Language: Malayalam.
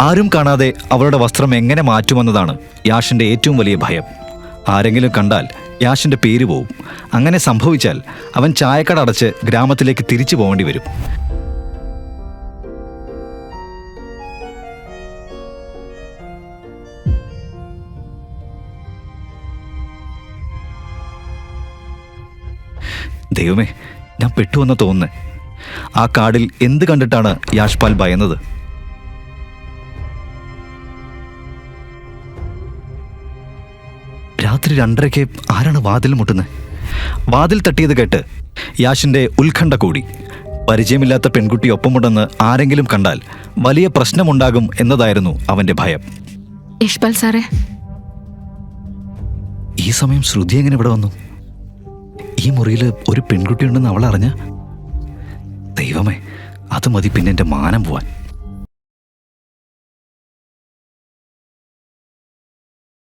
ആരും കാണാതെ അവളുടെ വസ്ത്രം എങ്ങനെ മാറ്റുമെന്നതാണ് യാഷിന്റെ ഏറ്റവും വലിയ ഭയം. ആരെങ്കിലും കണ്ടാൽ യാഷിന്റെ പേര് പോവും. അങ്ങനെ സംഭവിച്ചാൽ അവൻ ചായക്കട അടച്ച് ഗ്രാമത്തിലേക്ക് തിരിച്ചു പോകേണ്ടി വരും. ദൈവമേ ഞാൻ പെട്ടുവെന്ന് തോന്നുന്നു. ആ കാടിൽ എന്ത് കണ്ടിട്ടാണ് യാഷ്പാൽ ഭയന്നത് രാത്രി രണ്ടരയ്ക്ക് ആരാണ് വാതിൽ മുട്ടുന്നത്? വാതിൽ തട്ടിയത് കേട്ട് യാഷിന്റെ ഉത്കണ്ഠ കൂടി. പരിചയമില്ലാത്ത പെൺകുട്ടി ഒപ്പമുണ്ടെന്ന് ആരെങ്കിലും കണ്ടാൽ വലിയ പ്രശ്നമുണ്ടാകും എന്നതായിരുന്നു അവന്റെ ഭയം. യശ്പാൽ സാറേ. ഈ സമയം ശ്രുതി എങ്ങനെ ഇവിടെ വന്നു? ഈ മുറിയിൽ ഒരു പെൺകുട്ടി ഉണ്ടെന്ന് അവൾ അറിഞ്ഞ? ദൈവമേ അത് മതി പിന്നെ എന്റെ മാനം പോവാൻ.